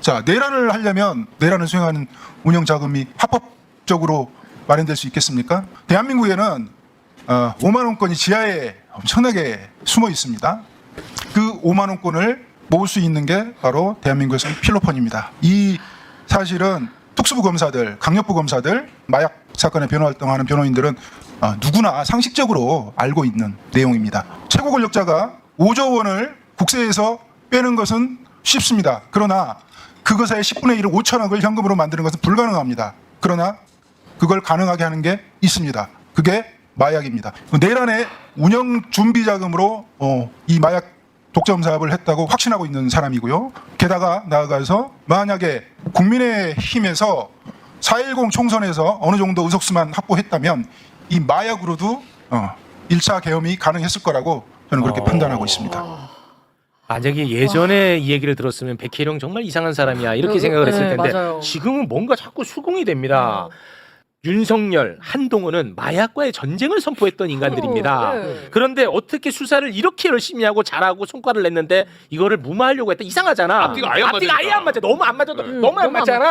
자, 내란을 하려면 내란을 수행하는 운영 자금이 합법적으로 마련될 수 있겠습니까? 대한민국에는 어, 5만 원권이 지하에 엄청나게 숨어 있습니다. 그 5만 원권을 모을 수 있는 게 바로 대한민국에서는 필로폰입니다. 이 사실은 특수부 검사들, 강력부 검사들, 마약 사건의 변호 활동하는 변호인들은 어, 누구나 상식적으로 알고 있는 내용입니다. 최고 권력자가 5조 원을 국세에서 빼는 것은 쉽습니다. 그러나 그것의 10분의 1을 5천억을 현금으로 만드는 것은 불가능합니다. 그러나 그걸 가능하게 하는 게 있습니다. 그게 마약입니다. 내란의 운영 준비 자금으로 어, 이 마약 독점 사업을 했다고 확신하고 있는 사람이고요. 게다가 나아가서 만약에 국민의 힘에서 4.10 총선에서 어느 정도 의석수만 확보했다면 이 마약으로도 어, 1차 계엄이 가능했을 거라고 저는 그렇게 어. 판단하고 있습니다. 만약에 예전에 이 얘기를 들었으면 백혜령 정말 이상한 사람이야 이렇게 네, 생각을 했을 네, 텐데 맞아요. 지금은 뭔가 자꾸 수긍이 됩니다. 윤석열, 한동훈은 마약과의 전쟁을 선포했던 인간들입니다. 네. 그런데 어떻게 수사를 이렇게 열심히 하고 잘하고 성과를 냈는데 이거를 무마하려고 했다 이상하잖아. 앞뒤가 아예 안 앞뒤가 아예 안 맞아. 너무 안 맞아. 음, 너무 안 너무 안 맞잖아.